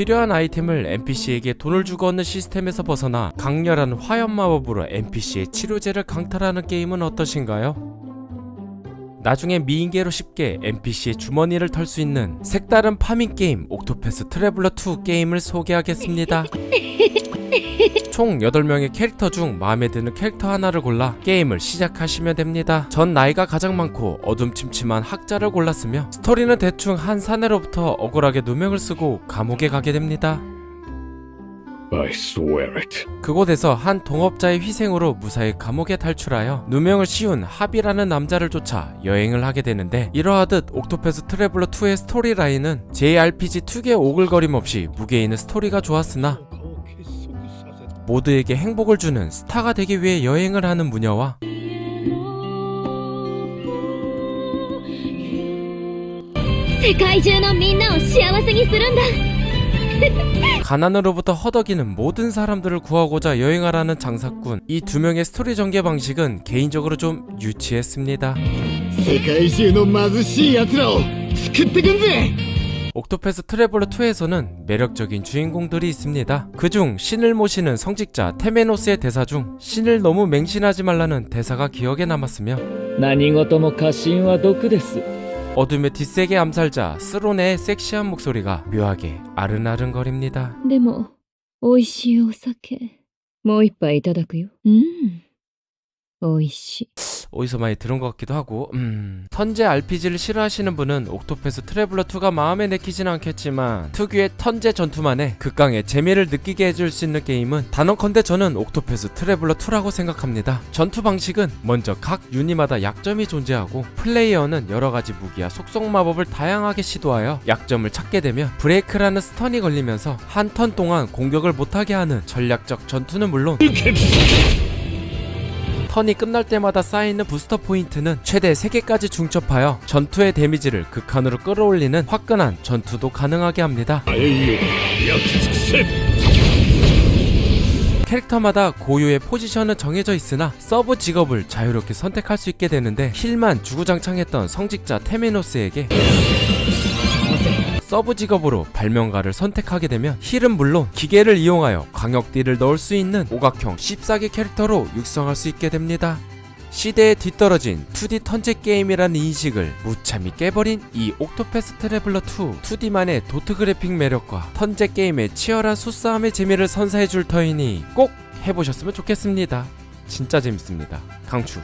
필요한 아이템을 NPC에게 돈을 주고 얻는 시스템에서 벗어나 강렬한 화염 마법으로 NPC의 치료제를 강탈하는 게임은 어떠신가요? 나중에 미인계로 쉽게 NPC의 주머니를 털 수 있는 색다른 파밍 게임 옥토패스 트래블러 2 게임을 소개하겠습니다. 총 8명의 캐릭터 중 마음에 드는 캐릭터 하나를 골라 게임을 시작하시면 됩니다. 전 나이가 가장 많고 어둠침침한 학자를 골랐으며 스토리는 대충 한 사내로부터 억울하게 누명을 쓰고 감옥에 가게 됩니다. I swear it. 그곳에서 한 동업자의 희생으로 무사히 감옥에 탈출하여 누명을 씌운 합이라는 남자를 쫓아 여행을 하게 되는데 이러하듯 옥토패스 트래블러 2의 스토리라인은 JRPG 특유의 오글거림 없이 무게 있는 스토리가 좋았으나 모두에게 행복을 주는 스타가 되기 위해 여행을 하는 무녀와 世界中のみんなを幸せにするんだ 가난으로부터 허덕이는 모든 사람들을 구하고자 여행하라는 장사꾼 이 두 명의 스토리 전개 방식은 개인적으로 좀 유치했습니다. 옥토패스 트래블러 2에서는 매력적인 주인공들이 있습니다. 그중 신을 모시는 성직자 테메노스의 대사 중 신을 너무 맹신하지 말라는 대사가 기억에 남았으며 何事も過信は毒です 어둠의 뒷세계 암살자 스로네의 섹시한 목소리가 묘하게 아른아른거립니다. でも美味しいお酒もう一杯いただくようん 오이씨. 어디서 많이 들은 것 같기도 하고 음... 턴제 RPG를 싫어하시는 분은 옥토패스 트래블러 2가 마음에 내키진 않겠지만 특유의 턴제 전투만의 극강의 재미를 느끼게 해줄 수 있는 게임은 단언컨대 저는 옥토패스 트래블러 2라고 생각합니다 전투 방식은 먼저 각 유니마다 약점이 존재하고 플레이어는 여러가지 무기와 속성마법을 다양하게 시도하여 약점을 찾게 되면 브레이크라는 스턴이 걸리면서 한 턴 동안 공격을 못하게 하는 전략적 전투는 물론 턴이 끝날 때마다 쌓이는 부스터 포인트는 최대 3개까지 중첩하여 전투의 데미지를 극한으로 끌어올리는 화끈한 전투도 가능하게 합니다. 캐릭터마다 고유의 포지션은 정해져 있으나 서브 직업을 자유롭게 선택할 수 있게 되는데 힐만 주구장창했던 성직자 테메노스에게 서브 직업으로 발명가를 선택하게 되면 힐은 물론 기계를 이용하여 광역딜을 넣을 수 있는 오각형 14개 캐릭터로 육성할 수 있게 됩니다. 시대에 뒤떨어진 2D 턴제 게임이라는 인식을 무참히 깨버린 이 옥토패스 트래블러 2 2D만의 도트 그래픽 매력과 턴제 게임의 치열한 수싸움의 재미를 선사해줄 터이니 꼭 해보셨으면 좋겠습니다. 진짜 재밌습니다. 강추.